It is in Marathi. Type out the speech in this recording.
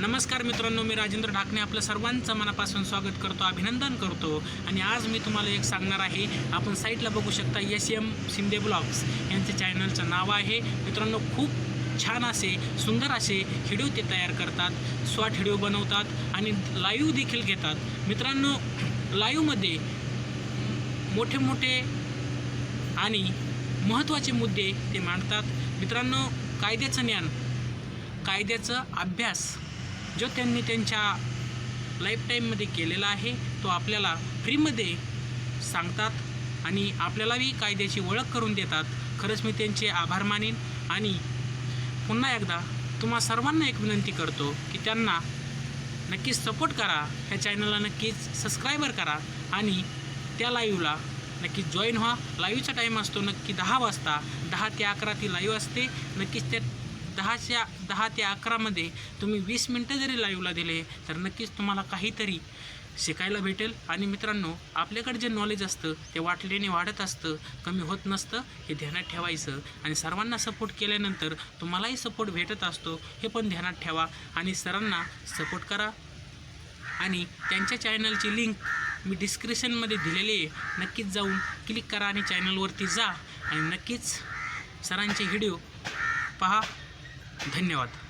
नमस्कार मित्रांनो मी राजेंद्र ढाकणे आपलं सर्वांचं मनापासून स्वागत करतो अभिनंदन करतो. आणि आज मी तुम्हाला एक सांगणार आहे आपण साईटला बघू शकता एस एम शिंदे ब्लॉग्स यांचं चॅनलचं नाव आहे. मित्रांनो खूप छान असे सुंदर असे व्हिडिओ ते तयार करतात शॉर्ट व्हिडिओ बनवतात आणि लाईव्ह देखील घेतात. मित्रांनो लाईव्हमध्ये मोठे मोठे आणि महत्त्वाचे मुद्दे ते मांडतात. मित्रांनो कायद्याचं ज्ञान कायद्याचा अभ्यास जो त्यांनी त्यांच्या लाईफटाईममध्ये केलेला आहे तो आपल्याला फ्रीमध्ये सांगतात आणि आपल्यालाही कायद्याची ओळख करून देतात. खरंच मी त्यांचे आभार मानेन आणि पुन्हा एकदा तुम्हा सर्वांना एक विनंती करतो की त्यांना नक्कीच सपोर्ट करा. ह्या चॅनलला नक्कीच सबस्क्रायबर करा आणि त्या लाईव्हला नक्कीच जॉईन व्हा. लाईव्हचा टाईम असतो नक्की दहा वाजता. दहा ते अकरा ती लाईव्ह असते. नक्कीच त्या दहाच्या दहा ते अकरामध्ये तुम्ही वीस मिनटं जरी लाईव्हला दिले तर नक्कीच तुम्हाला काहीतरी शिकायला भेटेल. आणि मित्रांनो आपल्याकडे जे नॉलेज असतं ते वाटल्याने वाढत असतं कमी होत नसतं हे ध्यानात ठेवायचं. आणि सर्वांना सपोर्ट केल्यानंतर तुम्हालाही सपोर्ट भेटत असतो हे पण ध्यानात ठेवा. आणि सरांना सपोर्ट करा. आणि त्यांच्या चॅनलची लिंक मी डिस्क्रिप्शनमध्ये दिलेली आहे. नक्कीच जाऊन क्लिक करा आणि चॅनलवरती जा. आणि नक्कीच सरांचे व्हिडिओ पहा. धन्यवाद.